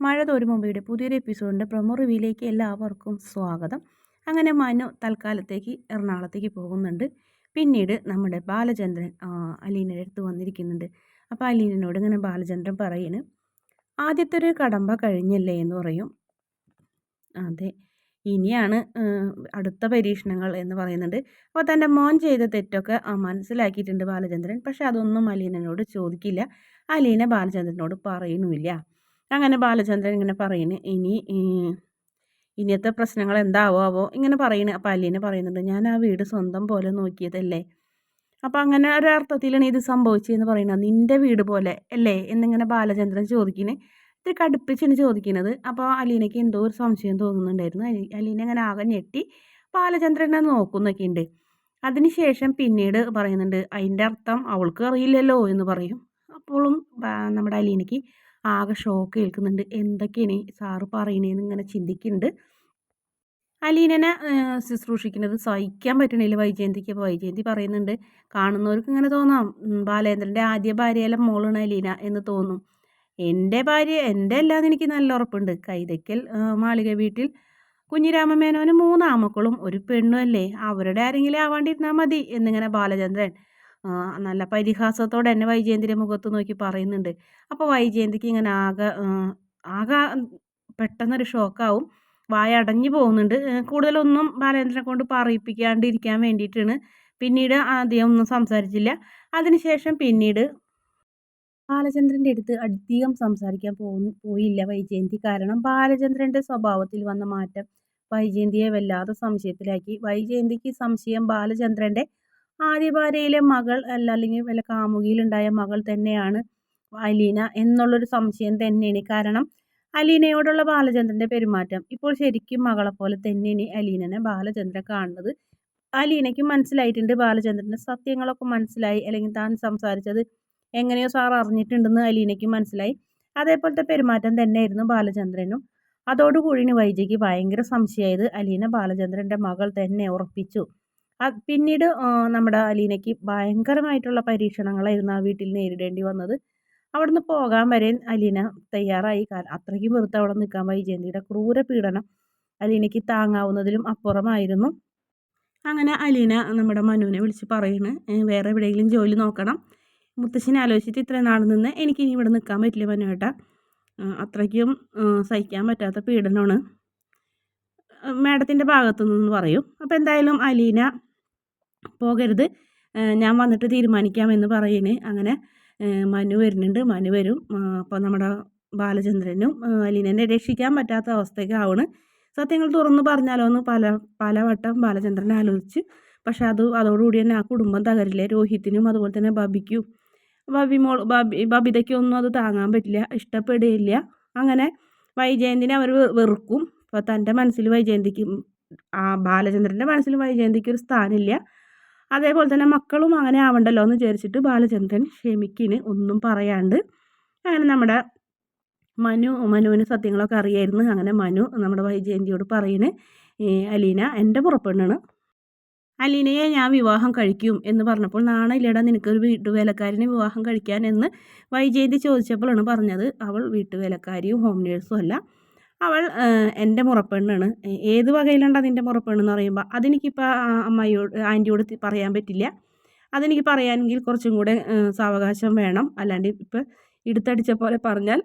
മഴ തോരും മുമ്പയുടെ പുതിയൊരു എപ്പിസോഡിന്റെ പ്രൊമോ റിവ്യൂയിലേക്ക് എല്ലാവർക്കും സ്വാഗതം. അങ്ങനെ മനു തൽക്കാലത്തേക്ക് എറണാകുളത്തേക്ക് പോകുന്നുണ്ട്. പിന്നീട് നമ്മുടെ ബാലചന്ദ്രൻ അലീനയുടെ അടുത്ത് വന്നിരിക്കുന്നുണ്ട്. അപ്പോൾ അലീനോട് ഇങ്ങനെ ബാലചന്ദ്രൻ പറയുന്നു ആദ്യത്തെ ഒരു കടമ്പ കഴിഞ്ഞല്ലേ എന്ന് പറയും. അതെ ഇനിയാണ് അടുത്ത പരീക്ഷണങ്ങൾ എന്ന് പറയുന്നുണ്ട്. അപ്പോൾ തന്റെ മോൻ ചെയ്ത തെറ്റൊക്കെ മനസ്സിലാക്കിയിട്ടുണ്ട് ബാലചന്ദ്രൻ. പക്ഷേ അതൊന്നും അലീനനോട് ചോദിക്കില്ല. അലീന ബാലചന്ദ്രനോട് പറയുന്നുമില്ല. അങ്ങനെ ബാലചന്ദ്രൻ ഇങ്ങനെ പറയുന്നു ഇനി ഇനിയത്തെ പ്രശ്നങ്ങൾ എന്താവോ ആവോ? ഇങ്ങനെ പറയുന്നു. അപ്പം അലീന പറയുന്നുണ്ട് ഞാൻ ആ വീട് സ്വന്തം പോലെ നോക്കിയതല്ലേ? അപ്പം അങ്ങനെ ഒരർത്ഥത്തിലാണ് ഇത് സംഭവിച്ചതെന്ന് പറയുന്നത്. നിന്റെ വീട് പോലെ അല്ലേ? എന്നിങ്ങനെ ബാലചന്ദ്രൻ ചോദിക്കുന്നത് ഇത്തിരി കടുപ്പിച്ചാണ് ചോദിക്കുന്നത്. അപ്പോൾ അലീനയ്ക്ക് എന്തോ ഒരു സംശയം തോന്നുന്നുണ്ടായിരുന്നു. അലീന അങ്ങനെ ആകെ ഞെട്ടി. ബാലചന്ദ്രനെ നോക്കുന്നൊക്കെ ഉണ്ട് അതിനുശേഷം പിന്നീട് പറയുന്നുണ്ട് അതിന്റെ അർത്ഥം അവൾക്ക് അറിയില്ലല്ലോ എന്ന് പറയും. അപ്പോഴും നമ്മുടെ അലീനയ്ക്ക് ആകെ ഷോക്ക് കേൾക്കുന്നുണ്ട് എന്തൊക്കെയാണ് സാറ് പറയണേന്ന് ഇങ്ങനെ ചിന്തിക്കുന്നുണ്ട്. അലീനനെ ശുശ്രൂഷിക്കുന്നത് സഹിക്കാൻ പറ്റണില്ല. വൈജയന്തിക്ക് അപ്പോൾ വൈജയന്തി പറയുന്നുണ്ട് കാണുന്നവർക്ക് ഇങ്ങനെ തോന്നാം. ബാലേന്ദ്രന്റെ ആദ്യ ഭാര്യയെല്ലാം മോളാണ് അലീന എന്ന് തോന്നും. എന്റെ ഭാര്യ എന്റെ അല്ലാതെ എനിക്ക് നല്ല ഉറപ്പുണ്ട്. കൈതയ്ക്കൽ മാളിക വീട്ടിൽ കുഞ്ഞിരാമമേനോന് മൂന്ന് ആമക്കളും ഒരു പെണ്ണും അല്ലേ? അവരുടെ ആരെങ്കിലും ആവാണ്ടിരുന്നാൽ മതി എന്നിങ്ങനെ ബാലചന്ദ്രൻ നല്ല പരിഹാസത്തോടെ എന്നെ വൈജയന്തിന്റെ മുഖത്ത് നോക്കി പറയുന്നുണ്ട്. അപ്പോൾ വൈജയന്തിക്ക് ഇങ്ങനെ ആകെ ആകെ പെട്ടെന്നൊരു ഷോക്കാവും. വായ അടഞ്ഞു പോകുന്നുണ്ട്. കൂടുതലൊന്നും ബാലേന്ദ്രനെ കൊണ്ട് പറയിപ്പിക്കാണ്ടിരിക്കാൻ വേണ്ടിയിട്ടാണ്. പിന്നീട് ആദ്യം ഒന്നും സംസാരിച്ചില്ല. അതിനുശേഷം പിന്നീട് ബാലചന്ദ്രന്റെ അടുത്ത് അധികം സംസാരിക്കാൻ പോ പോയില്ല വൈജയന്തി. കാരണം ബാലചന്ദ്രന്റെ സ്വഭാവത്തിൽ വന്ന മാറ്റം വൈജയന്തിയെ വല്ലാതെ സംശയത്തിലാക്കി. വൈജയന്തിക്ക് സംശയം ബാലചന്ദ്രന്റെ ആദ്യ ഭാര്യയിലെ മകൾ അല്ല അല്ലെങ്കിൽ വല്ല കാമുകിയിലുണ്ടായ മകൾ തന്നെയാണ് അലീന എന്നുള്ളൊരു സംശയം തന്നെയാണ്. കാരണം അലീനയോടുള്ള ബാലചന്ദ്രന്റെ പെരുമാറ്റം. ഇപ്പോൾ ശരിക്കും മകളെ പോലെ തന്നെയാണ് അലീനനെ ബാലചന്ദ്രൻ കാണുന്നത്. അലീനയ്ക്ക് മനസ്സിലായിട്ടുണ്ട് ബാലചന്ദ്രന്റെ സത്യങ്ങളൊക്കെ മനസ്സിലായി അല്ലെങ്കിൽ താൻ സംസാരിച്ചത് എങ്ങനെയോ സാർ അറിഞ്ഞിട്ടുണ്ടെന്ന് അലീനയ്ക്ക് മനസ്സിലായി. അതേപോലത്തെ പെരുമാറ്റം തന്നെയായിരുന്നു ബാലചന്ദ്രനും. അതോടുകൂടി വൈജയ്ക്ക് ഭയങ്കര സംശയമായത്. അലീന ബാലചന്ദ്രന്റെ മകൾ തന്നെ ഉറപ്പിച്ചു. പിന്നീട് നമ്മുടെ അലീനയ്ക്ക് ഭയങ്കരമായിട്ടുള്ള പരീക്ഷണങ്ങളായിരുന്നു ആ വീട്ടിൽ നേരിടേണ്ടി വന്നത്. അവിടുന്ന് പോകാൻ വരെ അലീന തയ്യാറായി. അത്രയ്ക്കും വെറുത്ത് അവിടെ നിൽക്കാൻ വൈജയന്തിയുടെ ക്രൂര പീഡനം അലീനയ്ക്ക് താങ്ങാവുന്നതിലും അപ്പുറമായിരുന്നു. അങ്ങനെ അലീന നമ്മുടെ മനുവിനെ വിളിച്ച് പറയുന്നു വേറെ എവിടെയെങ്കിലും ജോലി നോക്കണം. മുത്തശ്ശിനെ ആലോചിച്ചിട്ട് ഇത്രയും നാൾ നിന്ന് എനിക്ക് ഇനി ഇവിടെ നിൽക്കാൻ പറ്റില്ല മനുവേട്ട അത്രയ്ക്കും സഹിക്കാൻ പറ്റാത്ത പീഡനമാണ്. മാഡത്തിന്റെ ഭാഗത്തു നിന്ന് പറയും. അപ്പോൾ എന്തായാലും അലീന പോകരുത്. ഞാൻ വന്നിട്ട് തീരുമാനിക്കാം എന്ന് പറയുന്നത് അങ്ങനെ മനു വരുന്നുണ്ട്. മനു വരും. അപ്പോൾ നമ്മുടെ ബാലചന്ദ്രനും അലീനനെ രക്ഷിക്കാൻ പറ്റാത്ത അവസ്ഥയ്ക്കാണ് സത്യങ്ങൾ തുറന്ന് പറഞ്ഞാലോ എന്ന് പല പലവട്ടം ബാലചന്ദ്രൻ ആലോചിച്ച്. പക്ഷെ അത് അതോടുകൂടി തന്നെ ആ കുടുംബം തകരില്ലേ? രോഹിത്തിനും അതുപോലെ തന്നെ ബബിക്കും. ബബി മോൾ ബബി ബബിതയ്ക്കൊന്നും അത് താങ്ങാൻ പറ്റില്ല. ഇഷ്ടപ്പെടുകയില്ല. അങ്ങനെ വൈജയന്തിനെ അവർ വെറുക്കും. അപ്പോൾ തന്റെ മനസ്സിൽ വൈജയന്തിക്ക് ആ ബാലചന്ദ്രന്റെ മനസ്സിൽ വൈജയന്തിക്ക് ഒരു സ്ഥാനമില്ല. അതേപോലെ തന്നെ മക്കളും അങ്ങനെ ആവണ്ടല്ലോ എന്ന് വിചാരിച്ചിട്ട് ബാലചന്ദ്രൻ ഷെമിക്കിന് ഒന്നും പറയാണ്ട് അങ്ങനെ നമ്മുടെ മനു മനുവിന് സത്യങ്ങളൊക്കെ അറിയായിരുന്നു. അങ്ങനെ മനു നമ്മുടെ വൈജയന്തിയോട് പറയുന്നത് അലീന എന്റെ പുറപ്പെണ്ണാണ്. അലീനയെ ഞാൻ വിവാഹം കഴിക്കും എന്ന് പറഞ്ഞപ്പോൾ നാണയില്ലടാ നിനക്കൊരു വീട്ടുവേലക്കാരിനെ വിവാഹം കഴിക്കാൻ എന്ന് വൈജയന്തി ചോദിച്ചപ്പോഴാണ് പറഞ്ഞത്. അവൾ വീട്ടുവേലക്കാരിയും ഹോം നേഴ്സും അല്ല. അവൾ എന്റെ മുറപ്പെണ്ണാണ്. ഏത് വകയിലുണ്ട് അതിന്റെ മുറപ്പെണ്ണെന്ന് പറയുമ്പോൾ അതെനിക്കിപ്പോൾ അമ്മയോട് ആന്റിയോട് പറയാൻ പറ്റില്ല. അതെനിക്ക് പറയാനെങ്കിൽ കുറച്ചും കൂടെ സാവകാശം വേണം. അല്ലാണ്ട് ഇപ്പോൾ എടുത്തടിച്ച പോലെ പറഞ്ഞാൽ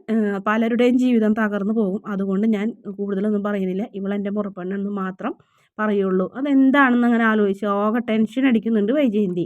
പലരുടെയും ജീവിതം തകർന്നു പോകും. അതുകൊണ്ട് ഞാൻ കൂടുതലൊന്നും പറയുന്നില്ല. ഇവൾ എന്റെ മുറപ്പെണ്ണെന്ന് മാത്രം പറയുള്ളൂ. അതെന്താണെന്ന് അങ്ങനെ ആലോചിച്ച് ഓക ടെൻഷൻ അടിക്കുന്നുണ്ട് വൈജയന്തി.